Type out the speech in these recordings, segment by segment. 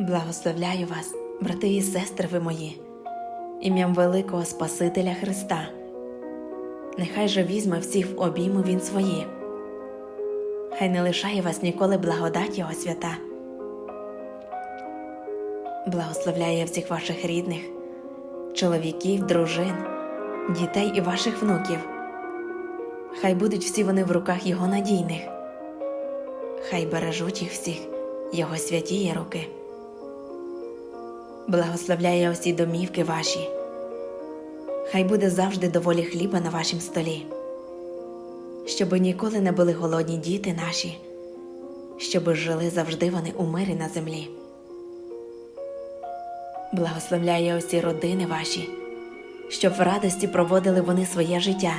Благословляю вас, брати і сестри ви мої, ім'ям великого Спасителя Христа. Нехай же візьме всіх в обійму Він свої. Хай не лишає вас ніколи благодать Його свята. Благословляє всіх ваших рідних, чоловіків, дружин, дітей і ваших внуків. Хай будуть всі вони в руках Його надійних, хай бережуть їх всіх Його святії руки. Благословляє усі домівки ваші. Хай буде завжди доволі хліба на вашім столі, щоби ніколи не були голодні діти наші, щоби жили завжди вони у мирі на землі. Благословляє усі родини ваші, щоб в радості проводили вони своє життя,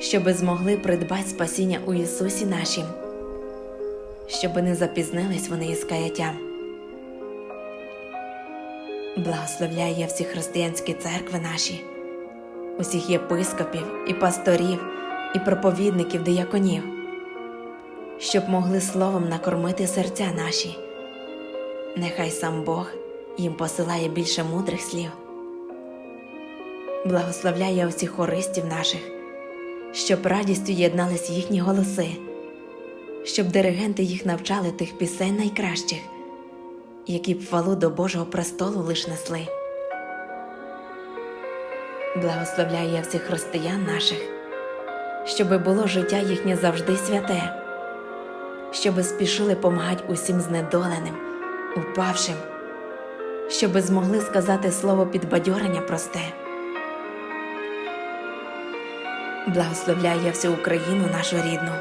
щоби змогли придбати спасіння у Ісусі нашім, щоби не запізнились вони із каяттям. Благословляє всі християнські церкви наші, усіх єпископів і пасторів, і проповідників дияконів, щоб могли словом накормити серця наші. Нехай сам Бог їм посилає більше мудрих слів. Благословляє усіх хористів наших, щоб радістю єднались їхні голоси, щоб диригенти їх навчали тих пісень найкращих які б хвалу до Божого престолу лиш несли. Благословляє всіх християн наших, щоби було життя їхнє завжди святе, щоби спішили помагати усім знедоленим, упавшим, щоби змогли сказати слово підбадьорення просте. Благословляє всю Україну нашу рідну,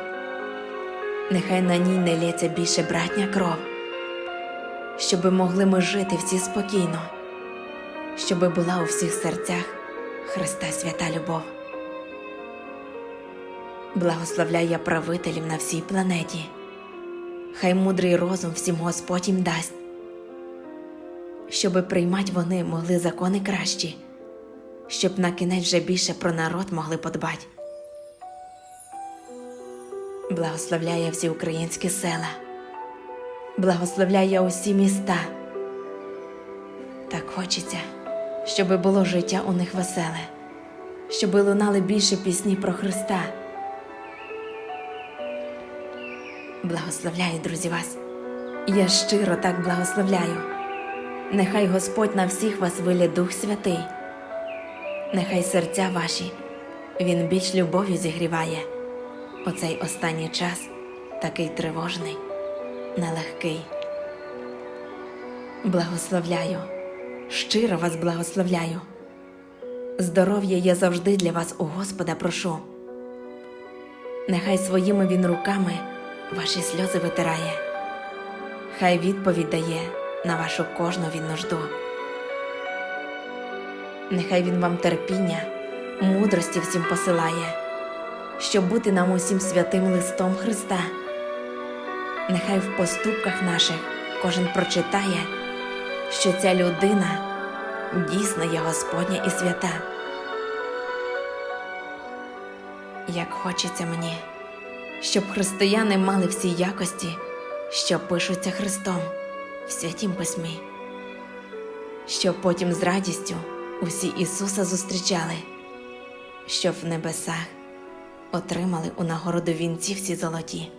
нехай на ній не лється більше братня кров щоби могли ми жити всі спокійно, щоби була у всіх серцях Христа свята любов. Благословляє правителів на всій планеті, хай мудрий розум всім Господь їм дасть, щоби приймать вони могли закони кращі, щоб на кінець вже більше про народ могли подбать. Благословляє всі українські села благословляє усі міста. Так хочеться, щоби було життя у них веселе, щоби лунали більше пісні про Христа. Благословляю, друзі, вас. Я щиро так благословляю. Нехай Господь на всіх вас вилє Дух Святий, нехай серця ваші Він більш любов'ю зігріває. Оцей останній час такий тривожний нелегкий. Благословляю, щиро вас благословляю. Здоров'я я завжди для вас у Господа прошу. Нехай своїми він руками ваші сльози витирає, хай відповідь дає на вашу кожну він нужду. Нехай він вам терпіння, мудрості всім посилає, щоб бути нам усім святим листом Христа нехай в поступках наших кожен прочитає, що ця людина дійсно є Господня і свята. Як хочеться мені, щоб християни мали всі якості, що пишуться Христом в святім письмі, щоб потім з радістю усі Ісуса зустрічали, щоб в небесах отримали у нагороду вінці всі золоті.